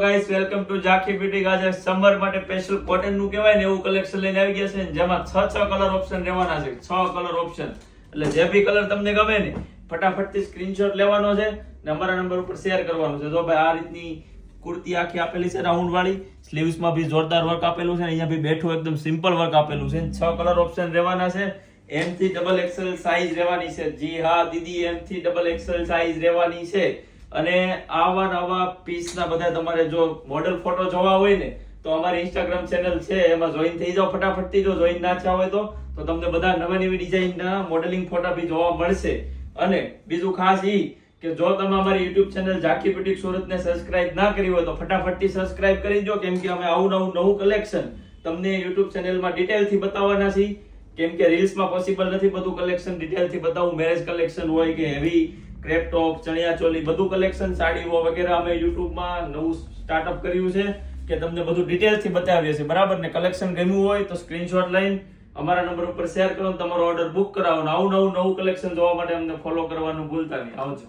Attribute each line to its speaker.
Speaker 1: Guys welcome to Jhankhi beauty આજે summer માટે special કોટનનું કહેવાય ને એવું કલેક્શન લઈને આવી ગયા છે જેમાં છ છ કલર ઓપ્શન રહેવાના છે. છ કલર ઓપ્શન એટલે જે બી કલર તમને ગમે ને, ફટાફટથી સ્ક્રીનશોટ લેવાનો છે ને અમારા નંબર ઉપર શેર કરવાનો છે. જો ભાઈ આ રીતની કુર્તી આખી આપેલી છે રાઉન્ડ વાળી સ્લીવ્સમાં બી જોરદાર વર્ક આપેલું છે અહીંયા બી બેઠું એકદમ સિમ્પલ વર્ક આપેલું છે. છ કલર ઓપ્શન રહેવાના છે. એમ થી ડબલ એક્સેલ સાઈઝ રહેવાની છે. જી હા, દીદી એમ થી ડબલ એક્સેલ સાઈઝ રહેવાની છે. અને આવા નવા પીસના બધા તમારે જો મોડેલ ફોટો જોવા હોય ને, તો અમારી ઇન્સ્ટાગ્રામ ચેનલ છે, એમાં જોઈન થઈ જાઓ ફટાફટથી જો જોઈન ના થયા હોય તો તમને બધા નવા નવી ડિઝાઇનના મોડેલિંગ ફોટા બી જોવા મળશે. અને બીજું ખાસ ઈ કે જો તમે અમારી યુટ્યુબ ચેનલ ઝાંખી બ્યુટીક સુરતને સબસ્ક્રાઇબ ના કરી હોય તો ફટાફટથી સબસ્ક્રાઇબ કરી દો. કેમ કે અમે આવું નવું નવું કલેક્શન તમને યુટ્યુબ ચેનલમાં ડિટેલથી બતાવવાના છીએ. કેમ કે રીલ્સમાં પોસિબલ નથી બધું કલેક્શન ડિટેલથી બતાવું. મેરેજ કલેક્શન હોય કે heavy crepe top chaniya choli, બધું કલેક્શન સાડીઓ વગેરે અમે યુટ્યુબમાં નવું સ્ટાર્ટઅપ કર્યું છે કે તમને બધું ડિટેલથી બતાવીએ છીએ. બરાબર ને? કલેક્શન ગમ્યું હોય તો સ્ક્રીનશોટ લઈને અમારા નંબર ઉપર શેર કરો તમારો ઓર્ડર બુક કરાવો આવું નવું નવું કલેક્શન જોવા માટે અમને ફોલો કરવાનું ભૂલતા નહીં. આવજો.